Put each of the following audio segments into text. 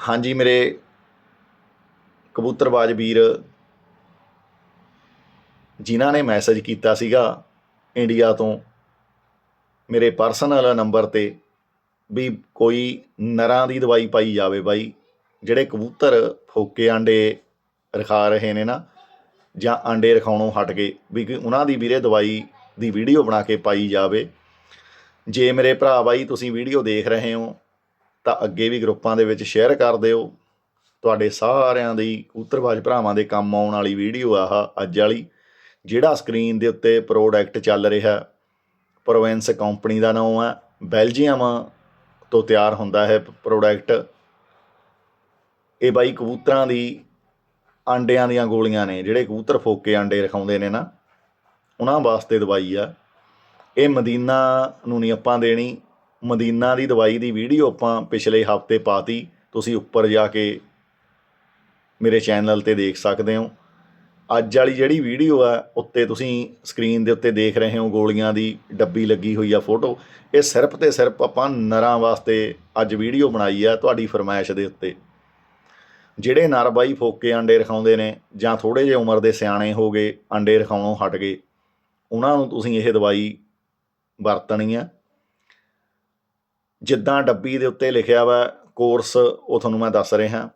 ਹਾਂਜੀ, ਮੇਰੇ ਕਬੂਤਰਬਾਜ਼ ਵੀਰ ਜਿਨ੍ਹਾਂ ਨੇ ਮੈਸੇਜ ਕੀਤਾ ਸੀਗਾ ਇੰਡੀਆ ਤੋਂ, ਮੇਰੇ ਪਰਸਨਲ ਨੰਬਰ ਤੇ ਵੀ ਕੋਈ ਨਰਾਂ ਦੀ ਦਵਾਈ ਪਾਈ ਜਾਵੇ ਬਾਈ, ਜਿਹੜੇ ਕਬੂਤਰ ਫੋਕੇ ਆਂਡੇ ਰਖਾ ਰਹੇ ਨੇ ਨਾ, ਜਾਂ ਆਂਡੇ ਰਖਾਉਣੋਂ ਹਟ ਗਏ, ਵੀ ਕਿ ਉਹਨਾਂ ਦੀ ਵੀਰੇ ਦਵਾਈ ਦੀ ਵੀਡੀਓ ਬਣਾ ਕੇ ਪਾਈ ਜਾਵੇ। ਜੇ ਮੇਰੇ ਭਰਾ ਬਾਈ, ਤੁਸੀਂ ਵੀਡੀਓ ਦੇਖ ਰਹੇ ਹੋ ਤਾਂ ਅੱਗੇ ਵੀ ਗਰੁੱਪਾਂ ਦੇ ਵਿੱਚ ਸ਼ੇਅਰ ਕਰ ਦਿਓ। ਤੁਹਾਡੇ ਸਾਰਿਆਂ ਦੀ ਕਬੂਤਰਬਾਜ਼ ਭਰਾਵਾਂ ਦੇ ਕੰਮ ਆਉਣ ਵਾਲੀ ਵੀਡੀਓ ਆਹ ਅੱਜ ਵਾਲੀ, ਜਿਹੜਾ ਸਕਰੀਨ ਦੇ ਉੱਤੇ ਪ੍ਰੋਡਕਟ ਚੱਲ ਰਿਹਾ ਪ੍ਰੋਵੈਂਸ ਕੰਪਨੀ ਦਾ ਨਾਮ ਹੈ ਬੈਲਜੀਅਮ ਤੋਂ ਤਿਆਰ ਹੁੰਦਾ ਹੈ ਪ੍ਰੋਡਕਟ ਇਹ ਬਾਈ ਕਬੂਤਰਾਂ ਦੀ ਆਂਡਿਆਂ ਦੀਆਂ ਗੋਲੀਆਂ ਨੇ, ਜਿਹੜੇ ਕਬੂਤਰ ਫੋਕੇ ਆਂਡੇ ਰਖਾਉਂਦੇ ਨੇ ਨਾ, ਉਹਨਾਂ ਵਾਸਤੇ ਦਵਾਈ ਆ। ਇਹ ਮਦੀਨਾ ਨੂੰ ਨਹੀਂ ਆਪਾਂ ਦੇਣੀ ਮਦੀਨਾ ਦੀ ਦਵਾਈ ਦੀ ਵੀਡੀਓ ਆਪਾਂ ਪਿਛਲੇ ਹਫ਼ਤੇ ਪਾਤੀ। ਤੁਸੀਂ ਉੱਪਰ ਜਾ ਕੇ ਮੇਰੇ ਚੈਨਲ ਤੇ ਦੇਖ ਸਕਦੇ ਹੋ। ਅੱਜ ਵਾਲੀ ਜਿਹੜੀ ਵੀਡੀਓ ਆ, ਉੱਤੇ ਤੁਸੀਂ ਸਕਰੀਨ ਦੇ ਉੱਤੇ ਦੇਖ ਰਹੇ ਹੋ ਗੋਲੀਆਂ ਦੀ ਡੱਬੀ ਲੱਗੀ ਹੋਈ ਆ ਫੋਟੋ। ਇਹ ਸਿਰਫ ਤੇ ਸਿਰਫ ਆਪਾਂ ਨਰਾਂ ਵਾਸਤੇ ਅੱਜ ਵੀਡੀਓ ਬਣਾਈ ਆ ਤੁਹਾਡੀ ਫਰਮਾਇਸ਼ ਦੇ ਉੱਤੇ। ਜਿਹੜੇ ਨਰ ਬਾਈ ਫੋਕੇ ਆਂਡੇ ਰਖਾਉਂਦੇ ਨੇ ਜਾਂ ਥੋੜੇ ਜਿਹੇ ਉਮਰ ਦੇ ਸਿਆਣੇ ਹੋ ਗਏ, ਆਂਡੇ ਰਖਾਉਣੋਂ ਹਟ ਗਏ, ਉਹਨਾਂ ਨੂੰ ਤੁਸੀਂ ਇਹ ਦਵਾਈ ਵਰਤਣੀ ਆ। ਜਿੱਦਾਂ ਡੱਬੀ ਦੇ ਉੱਤੇ ਲਿਖਿਆ ਵਾ ਕੋਰਸ, ਉਹ ਤੁਹਾਨੂੰ ਮੈਂ ਦੱਸ ਰਿਹਾ।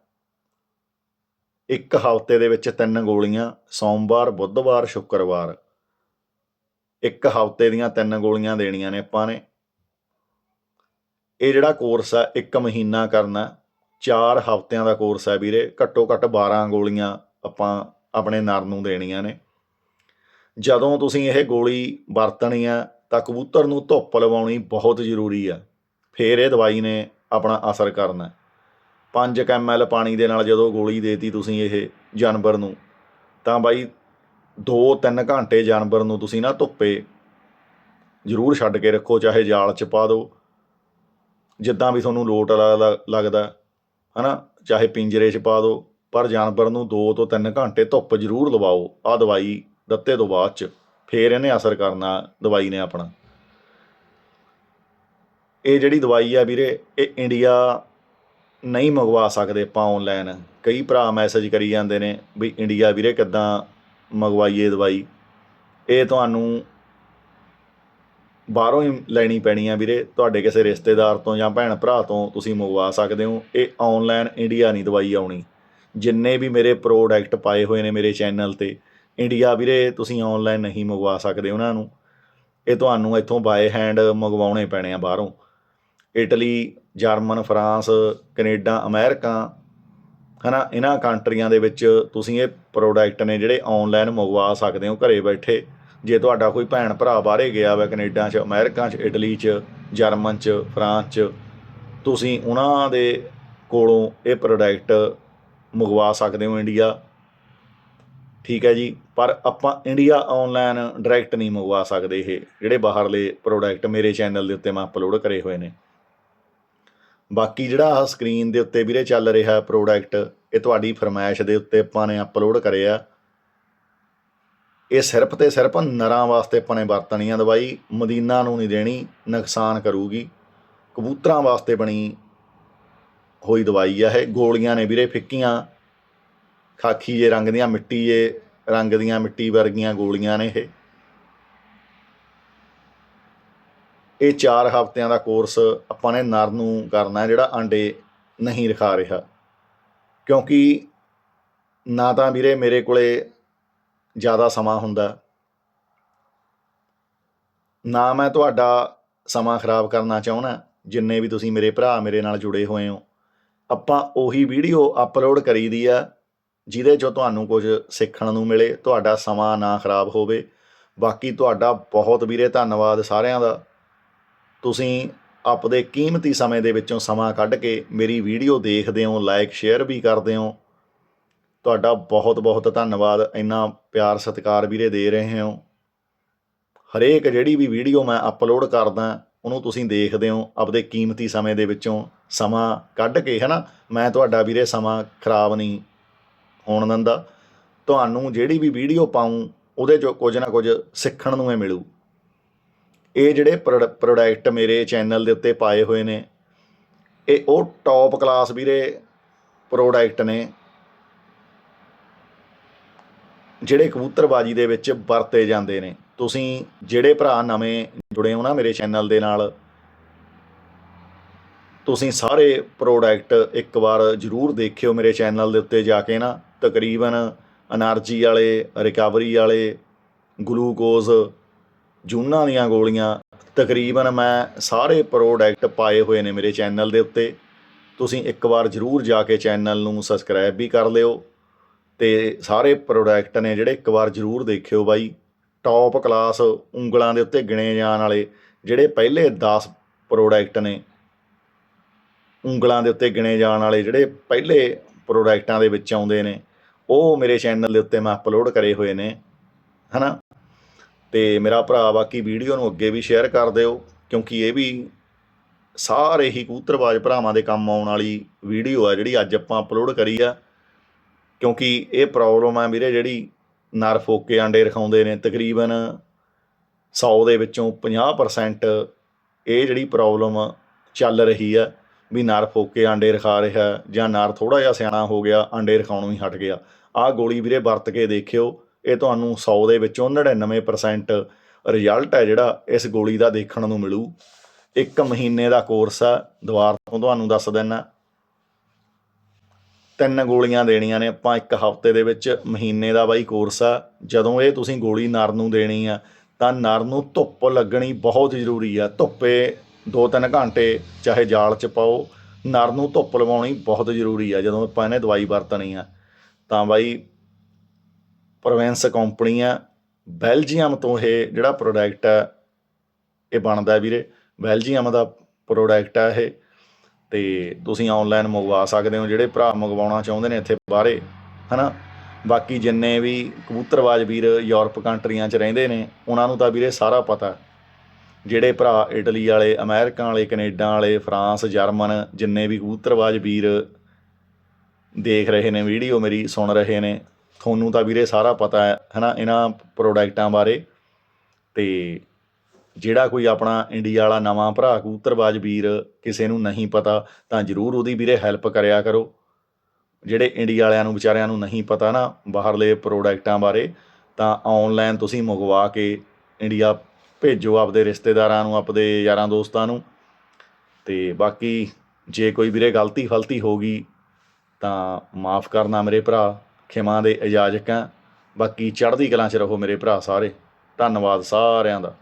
ਇੱਕ ਹਫ਼ਤੇ ਦੇ ਵਿੱਚ ਤਿੰਨ ਗੋਲੀਆਂ, ਸੋਮਵਾਰ, ਬੁੱਧਵਾਰ, ਸ਼ੁੱਕਰਵਾਰ। ਇੱਕ ਹਫ਼ਤੇ ਦੀਆਂ ਤਿੰਨ ਗੋਲੀਆਂ ਦੇਣੀਆਂ ਨੇ ਆਪਾਂ ਨੇ। ਇਹ ਜਿਹੜਾ ਕੋਰਸ ਆ, ਇੱਕ ਮਹੀਨਾ ਕਰਨਾ। ਚਾਰ ਹਫ਼ਤਿਆਂ ਦਾ ਕੋਰਸ ਹੈ ਵੀਰੇ, ਘੱਟੋ ਘੱਟ 12 ਗੋਲੀਆਂ ਆਪਾਂ ਆਪਣੇ ਨਰ ਨੂੰ ਦੇਣੀਆਂ ਨੇ। ਜਦੋਂ ਤੁਸੀਂ ਇਹ ਗੋਲੀ ਵਰਤਣੀ ਆ, ਤਾਂ ਕਬੂਤਰ ਨੂੰ ਧੁੱਪ ਲਵਾਉਣੀ ਬਹੁਤ ਜ਼ਰੂਰੀ ਆ। ਫਿਰ ਇਹ ਦਵਾਈ ਨੇ ਆਪਣਾ ਅਸਰ ਕਰਨਾ। 5 ml ਪਾਣੀ ਦੇ ਨਾਲ ਜਦੋਂ ਗੋਲੀ ਦੇਤੀ ਤੁਸੀਂ ਇਹ ਜਾਨਵਰ ਨੂੰ, ਤਾਂ ਬਾਈ 2-3 ਘੰਟੇ ਜਾਨਵਰ ਨੂੰ ਤੁਸੀਂ ਨਾ ਧੁੱਪੇ ਜ਼ਰੂਰ ਛੱਡ ਕੇ ਰੱਖੋ, ਚਾਹੇ ਜਾਲ 'ਚ ਪਾ ਦਿਓ ਜਿੱਦਾਂ ਵੀ ਤੁਹਾਨੂੰ ਲੋਟ ਲੱਗਦਾ ਲੱਗਦਾ, ਹਨਾ? ਚਾਹੇ ਪਿੰਜਰੇ 'ਚ ਪਾ ਦਿਓ ਪਰ ਜਾਨਵਰ ਨੂੰ 2 ਤੋਂ 3 ਘੰਟੇ ਧੁੱਪ ਜ਼ਰੂਰ ਲਵਾਓ। ਆ ਦਵਾਈ ਦਿੱਤੇ ਤੋਂ ਬਾਅਦ 'ਚ ਫੇਰ ਇਹਨੇ ਅਸਰ ਕਰਨਾ ਦਵਾਈ ਨੇ ਆਪਣਾ। ਇਹ ਜਿਹੜੀ ਦਵਾਈ ਆ ਵੀਰੇ, ਇਹ ਇੰਡੀਆ ਨਹੀਂ ਮੰਗਵਾ ਸਕਦੇ ਆਪਾਂ ਆਨਲਾਈਨ ਕਈ ਭਰਾ ਮੈਸੇਜ ਕਰੀ ਜਾਂਦੇ ਨੇ ਵੀ ਇੰਡੀਆ ਵੀਰੇ ਕਿੱਦਾਂ ਮੰਗਵਾਈਏ ਦਵਾਈ। ਇਹ ਤੁਹਾਨੂੰ ਬਾਹਰੋਂ ਹੀ ਲੈਣੀ ਪੈਣੀ ਆ ਵੀਰੇ, ਤੁਹਾਡੇ ਕਿਸੇ ਰਿਸ਼ਤੇਦਾਰ ਤੋਂ ਜਾਂ ਭੈਣ ਭਰਾ ਤੋਂ ਤੁਸੀਂ ਮੰਗਵਾ ਸਕਦੇ ਹੋ। ਇਹ ਆਨਲਾਈਨ ਇੰਡੀਆ ਨਹੀਂ ਦਵਾਈ ਆਉਣੀ। ਜਿੰਨੇ ਵੀ ਮੇਰੇ ਪ੍ਰੋਡਕਟ ਪਾਏ ਹੋਏ ਨੇ ਮੇਰੇ ਚੈਨਲ ਤੇ ਇੰਡੀਆ ਵੀਰੇ ਤੁਸੀਂ ਆਨਲਾਈਨ ਨਹੀਂ ਮੰਗਵਾ ਸਕਦੇ ਉਹਨਾਂ ਨੂੰ। ਇਹ ਤੁਹਾਨੂੰ ਇੱਥੋਂ ਬਾਏ ਹੈਂਡ ਮੰਗਵਾਉਣੇ ਪੈਣੇ ਆ ਬਾਹਰੋਂ। Italy, German, France, Canada, America, ਹਨਾ, ਇਹਨਾਂ ਕੰਟਰੀਆਂ ਦੇ ਵਿੱਚ ਤੁਸੀਂ ਇਹ ਪ੍ਰੋਡਕਟ ਨੇ ਜਿਹੜੇ ਆਨਲਾਈਨ ਮੰਗਵਾ ਸਕਦੇ ਹੋ, ਘਰੇ ਬੈਠੇ। ਜੇ ਤੁਹਾਡਾ ਕੋਈ ਭੈਣ ਭਰਾ ਬਾਹਰੇ ਗਿਆ ਵਾ ਕੈਨੇਡਾ 'ਚ, ਅਮਰੀਕਾ 'ਚ, ਇਟਲੀ 'ਚ, ਜਰਮਨ 'ਚ, ਫਰਾਂਸ 'ਚ, ਤੁਸੀਂ ਉਹਨਾਂ ਦੇ ਕੋਲੋਂ ਇਹ ਪ੍ਰੋਡਕਟ ਮੰਗਵਾ ਸਕਦੇ ਹੋ ਇੰਡੀਆ ਠੀਕ ਹੈ ਜੀ, ਪਰ ਆਪਾਂ ਇੰਡੀਆ ਆਨਲਾਈਨ ਡਾਇਰੈਕਟ ਨਹੀਂ ਮੰਗਵਾ ਸਕਦੇ ਇਹ, ਜਿਹੜੇ ਬਾਹਰਲੇ ਪ੍ਰੋਡਕਟ ਮੇਰੇ ਚੈਨਲ ਦੇ ਉੱਤੇ ਮੈਂ ਅਪਲੋਡ ਕਰੇ ਹੋਏ ਨੇ। ਬਾਕੀ ਜਿਹੜਾ ਆਹ ਸਕਰੀਨ ਦੇ ਉੱਤੇ ਵੀਰੇ ਚੱਲ ਰਿਹਾ ਪ੍ਰੋਡਕਟ ਇਹ ਤੁਹਾਡੀ ਫਰਮਾਇਸ਼ ਦੇ ਉੱਤੇ ਆਪਾਂ ਨੇ ਅਪਲੋਡ ਕਰਿਆ ਇਹ ਸਿਰਫ ਤੇ ਸਿਰਫ ਨਰਾਂ ਵਾਸਤੇ ਆਪਾਂ ਨੇ ਵਰਤਣੀ ਆ ਦਵਾਈ, ਮਦੀਨਾ ਨੂੰ ਨਹੀਂ ਦੇਣੀ, ਨੁਕਸਾਨ ਕਰੂਗੀ। ਕਬੂਤਰਾਂ ਵਾਸਤੇ ਬਣੀ ਹੋਈ ਦਵਾਈ ਆ ਇਹ, ਗੋਲੀਆਂ ਨੇ ਵੀਰੇ ਫਿੱਕੀਆਂ। ਖਾਕੀ ਜੇ ਰੰਗ ਦੀਆਂ, ਮਿੱਟੀ ਜੇ ਰੰਗ ਦੀਆਂ, ਮਿੱਟੀ ਵਰਗੀਆਂ ਗੋਲੀਆਂ ਨੇ ਇਹ। ਇਹ 4 ਹਫ਼ਤਿਆਂ ਦਾ ਕੋਰਸ ਆਪਾਂ ਨੇ ਨਰ ਨੂੰ ਕਰਨਾ ਜਿਹੜਾ ਆਂਡੇ ਨਹੀਂ ਰਖਾ ਰਿਹਾ। ਕਿਉਂਕਿ ਨਾ ਤਾਂ ਵੀਰੇ ਮੇਰੇ ਕੋਲੇ ਜ਼ਿਆਦਾ ਸਮਾਂ ਹੁੰਦਾ। ਨਾ ਮੈਂ ਤੁਹਾਡਾ ਸਮਾਂ ਖਰਾਬ ਕਰਨਾ ਚਾਹੁੰਦਾ, ਜਿੰਨੇ ਵੀ ਤੁਸੀਂ ਮੇਰੇ ਭਰਾ ਮੇਰੇ ਨਾਲ ਜੁੜੇ ਹੋਏ ਹੋ। ਆਪਾਂ ਉਹੀ ਵੀਡੀਓ ਅਪਲੋਡ ਕਰੀ ਦੀ ਆ, ਜਿਹਦੇ 'ਚੋਂ ਤੁਹਾਨੂੰ ਕੁਝ ਸਿੱਖਣ ਨੂੰ ਮਿਲੇ, ਤੁਹਾਡਾ ਸਮਾਂ ਨਾ ਖਰਾਬ ਹੋਵੇ। ਬਾਕੀ ਤੁਹਾਡਾ ਬਹੁਤ ਵੀਰੇ ਧੰਨਵਾਦ ਸਾਰਿਆਂ ਦਾ। ਤੁਸੀਂ ਆਪਦੇ ਕੀਮਤੀ ਸਮੇਂ ਦੇ ਵਿੱਚੋਂ ਸਮਾਂ ਕੱਢ ਕੇ ਮੇਰੀ ਵੀਡੀਓ ਦੇਖਦੇ ਹੋ ਲਾਈਕ ਸ਼ੇਅਰ ਵੀ ਕਰਦੇ ਹੋ। ਤੁਹਾਡਾ ਬਹੁਤ ਬਹੁਤ ਧੰਨਵਾਦ। ਇੰਨਾ ਪਿਆਰ ਸਤਿਕਾਰ ਵੀਰੇ ਦੇ ਰਹੇ ਹੋ। ਹਰੇਕ ਜਿਹੜੀ ਵੀ ਵੀਡੀਓ ਮੈਂ ਅਪਲੋਡ ਕਰਦਾ, ਉਹਨੂੰ ਤੁਸੀਂ ਦੇਖਦੇ ਹੋ, ਆਪਦੇ ਕੀਮਤੀ ਸਮੇਂ ਦੇ ਵਿੱਚੋਂ ਸਮਾਂ ਕੱਢ ਕੇ ਹੈ ਨਾ ਮੈਂ ਤੁਹਾਡਾ ਵੀਰੇ ਸਮਾਂ ਖਰਾਬ ਨਹੀਂ ਹੋਣ ਦਿੰਦਾ। ਤੁਹਾਨੂੰ ਜਿਹੜੀ ਵੀ ਵੀਡੀਓ ਪਾਉਂ ਉਹਦੇ 'ਚੋਂ ਕੁਝ ਨਾ ਕੁਝ ਸਿੱਖਣ ਨੂੰ ਹੀ ਮਿਲੂ। ਇਹ ਜਿਹੜੇ ਪ੍ਰੋਡਕਟ ਮੇਰੇ ਚੈਨਲ ਦੇ ਉੱਤੇ ਪਾਏ ਹੋਏ ਨੇ, ਇਹ ਉਹ ਟੌਪ ਕਲਾਸ ਵੀਰੇ ਪ੍ਰੋਡਕਟ ਨੇ, ਜਿਹੜੇ ਕਬੂਤਰਬਾਜੀ ਦੇ ਵਿੱਚ ਵਰਤੇ ਜਾਂਦੇ ਨੇ। ਤੁਸੀਂ ਜਿਹੜੇ ਭਰਾ ਨਵੇਂ ਜੁੜੇ ਹੋ ਨਾ ਮੇਰੇ ਚੈਨਲ ਦੇ ਨਾਲ, ਤੁਸੀਂ ਸਾਰੇ ਪ੍ਰੋਡਕਟ ਇੱਕ ਵਾਰ ਜਰੂਰ ਦੇਖਿਓ ਮੇਰੇ ਚੈਨਲ ਦੇ ਉੱਤੇ ਜਾ ਕੇ ਨਾ। ਤਕਰੀਬਨ ਐਨਰਜੀ ਵਾਲੇ, ਰਿਕਵਰੀ ਵਾਲੇ, ਗਲੂਕੋਜ਼ ਜੂਨਾਂ ਦੀਆਂ ਗੋਲੀਆਂ। ਤਕਰੀਬਨ ਮੈਂ ਸਾਰੇ ਪ੍ਰੋਡਕਟ ਪਾਏ ਹੋਏ ਨੇ ਮੇਰੇ ਚੈਨਲ ਦੇ ਉੱਤੇ। ਤੁਸੀਂ ਇੱਕ ਵਾਰ ਜ਼ਰੂਰ ਜਾ ਕੇ ਚੈਨਲ ਨੂੰ ਸਬਸਕ੍ਰਾਈਬ ਵੀ ਕਰ ਲਿਓ। ਤੇ ਸਾਰੇ ਪ੍ਰੋਡਕਟ ਨੇ ਜਿਹੜੇ ਇੱਕ ਵਾਰ ਜ਼ਰੂਰ ਦੇਖਿਓ ਬਾਈ। ਟੌਪ ਕਲਾਸ ਉਂਗਲਾਂ ਦੇ ਉੱਤੇ ਗਿਣੇ ਜਾਣ ਵਾਲੇ ਜਿਹੜੇ ਪਹਿਲੇ 10 ਪ੍ਰੋਡਕਟ ਨੇ। ਉਂਗਲਾਂ ਦੇ ਉੱਤੇ ਗਿਣੇ ਜਾਣ ਵਾਲੇ ਜਿਹੜੇ ਪਹਿਲੇ ਪ੍ਰੋਡਕਟਾਂ ਦੇ ਵਿੱਚ ਆਉਂਦੇ ਨੇ, ਉਹ ਮੇਰੇ ਚੈਨਲ ਦੇ ਉੱਤੇ ਮੈਂ ਅਪਲੋਡ ਕਰੇ ਹੋਏ ਨੇ। ਹਨਾ? ਤੇ ਮੇਰਾ ਭਰਾ ਬਾਕੀ ਵੀਡੀਓ ਨੂੰ ਅੱਗੇ ਵੀ ਸ਼ੇਅਰ ਕਰ ਦਿਓ, ਕਿਉਂਕਿ ਇਹ ਵੀ ਸਾਰੇ ਹੀ ਕੂਤਰਬਾਜ਼ ਭਰਾਵਾਂ ਦੇ ਕੰਮ ਆਉਣ ਵਾਲੀ ਵੀਡੀਓ ਆ ਜਿਹੜੀ ਅੱਜ ਆਪਾਂ ਅਪਲੋਡ ਕਰੀ ਆ। ਕਿਉਂਕਿ ਇਹ ਪ੍ਰੋਬਲਮ ਆ ਵੀਰੇ ਜਿਹੜੀ ਨਰ ਫੋਕੇ ਆਂਡੇ ਰਖਾਉਂਦੇ ਨੇ, ਤਕਰੀਬਨ 100 ਦੇ ਵਿੱਚੋਂ 50% ਇਹ ਜਿਹੜੀ ਪ੍ਰੋਬਲਮ ਚੱਲ ਰਹੀ ਆ ਵੀ ਨਰ ਫੋਕੇ ਆਂਡੇ ਰਖਾ ਰਿਹਾ ਜਾਂ ਨਰ ਥੋੜਾ ਜਿਹਾ ਸਿਆਣਾ ਹੋ ਗਿਆ, ਆਂਡੇ ਰਖਾਉਣੋਂ ਹੀ ਹਟ ਗਿਆ। ਆਹ ਗੋਲੀ ਵੀਰੇ ਵਰਤ ਕੇ ਦੇਖਿਓ ਇਹ ਤੁਹਾਨੂੰ 100 ਦੇ ਵਿੱਚੋਂ 99% ਰਿਜ਼ਲਟ ਹੈ ਜਿਹੜਾ ਇਸ ਗੋਲੀ ਦਾ ਦੇਖਣ ਨੂੰ ਮਿਲੂ। ਇੱਕ ਮਹੀਨੇ ਦਾ ਕੋਰਸ ਆ, ਦੁਬਾਰ ਤੋਂ ਤੁਹਾਨੂੰ ਦੱਸ ਦਿੰਨਾ। ਤਿੰਨ ਗੋਲੀਆਂ ਦੇਣੀਆਂ ਨੇ, ਆਪਾਂ ਇੱਕ ਹਫ਼ਤੇ ਦੇ ਵਿੱਚ ਮਹੀਨੇ ਦਾ ਬਾਈ ਕੋਰਸ ਆ। ਜਦੋਂ ਇਹ ਤੁਸੀਂ ਗੋਲੀ ਨਰ ਨੂੰ ਦੇਣੀ ਆ, ਤਾਂ ਨਰ ਨੂੰ ਧੁੱਪ ਲੱਗਣੀ ਬਹੁਤ ਜ਼ਰੂਰੀ ਆ। ਧੁੱਪੇ 2-3 ਘੰਟੇ ਚਾਹੇ ਜਾਲ 'ਚ ਪਾਓ, ਨਰ ਨੂੰ ਧੁੱਪ ਲਵਾਉਣੀ ਬਹੁਤ ਜ਼ਰੂਰੀ ਆ, ਜਦੋਂ ਆਪਾਂ ਇਹਨੇ ਦਵਾਈ ਵਰਤਣੀ ਆ। ਤਾਂ ਬਾਈ ਪ੍ਰੋਵੈਂਸ ਕੰਪਨੀ ਆ ਬੈਲਜੀਅਮ ਤੋਂ ਇਹ ਜਿਹੜਾ ਪ੍ਰੋਡਕਟ ਆ ਇਹ ਬਣਦਾ ਵੀਰੇ। ਬੈਲਜੀਅਮ ਦਾ ਪ੍ਰੋਡਕਟ ਆ ਇਹ। ਤੇ ਤੁਸੀਂ ਆਨਲਾਈਨ ਮੰਗਵਾ ਸਕਦੇ ਹੋ, ਜਿਹੜੇ ਭਰਾ ਮੰਗਵਾਉਣਾ ਚਾਹੁੰਦੇ ਨੇ ਇੱਥੇ ਬਾਹਰੇ, ਹਨਾ? ਬਾਕੀ ਜਿੰਨੇ ਵੀ ਕਬੂਤਰਬਾਜ਼ ਵੀਰ ਯੂਰਪ ਕੰਟਰੀਆਂ 'ਚ ਰਹਿੰਦੇ ਨੇ, ਉਹਨਾਂ ਨੂੰ ਤਾਂ ਵੀਰੇ ਸਾਰਾ ਪਤਾ। ਜਿਹੜੇ ਭਰਾ ਇਟਲੀ ਵਾਲੇ ਅਮਰੀਕਾ ਵਾਲੇ, ਕੈਨੇਡਾ ਵਾਲੇ, ਫਰਾਂਸ, ਜਰਮਨ ਜਿੰਨੇ ਵੀ ਕਬੂਤਰਬਾਜ਼ ਵੀਰ ਦੇਖ ਰਹੇ ਨੇ, ਵੀਡੀਓ ਮੇਰੀ ਸੁਣ ਰਹੇ ਨੇ ਤੁਹਾਨੂੰ ਤਾਂ ਵੀਰੇ ਸਾਰਾ ਪਤਾ ਹੈ, ਹਨਾ, ਇਹਨਾਂ ਪ੍ਰੋਡਕਟਾਂ ਬਾਰੇ। ਤੇ ਜਿਹੜਾ ਕੋਈ ਆਪਣਾ ਇੰਡੀਆ ਵਾਲਾ ਨਵਾਂ ਭਰਾ, ਕਬੂਤਰਬਾਜ਼ ਵੀਰ ਕਿਸੇ ਨੂੰ ਨਹੀਂ ਪਤਾ, ਤਾਂ ਜ਼ਰੂਰ ਉਹਦੀ ਵੀਰੇ ਹੈਲਪ ਕਰਿਆ ਕਰੋ। ਜਿਹੜੇ ਇੰਡੀਆ ਵਾਲਿਆਂ ਨੂੰ, ਵਿਚਾਰਿਆਂ ਨੂੰ ਨਹੀਂ ਪਤਾ ਨਾ, ਬਾਹਰਲੇ ਪ੍ਰੋਡਕਟਾਂ ਬਾਰੇ, ਤਾਂ ਆਨਲਾਈਨ ਤੁਸੀਂ ਮੰਗਵਾ ਕੇ ਇੰਡੀਆ ਭੇਜੋ ਆਪਦੇ ਰਿਸ਼ਤੇਦਾਰਾਂ ਨੂੰ, ਆਪਦੇ ਯਾਰਾਂ ਦੋਸਤਾਂ ਨੂੰ। ਤੇ ਬਾਕੀ ਜੇ ਕੋਈ ਵੀਰੇ ਗਲਤੀ ਫਲਤੀ ਹੋ ਗਈ, ਤਾਂ ਮਾਫ ਕਰਨਾ ਮੇਰੇ ਭਰਾ। ਖਿਮਾ ਦੇ ਇਜਾਜ਼ਕਾਂ ਬਾਕੀ ਚੜ੍ਹਦੀ ਕਲਾਂ 'ਚ ਰਹੋ ਮੇਰੇ ਭਰਾ ਸਾਰੇ। ਧੰਨਵਾਦ ਸਾਰਿਆਂ ਦਾ।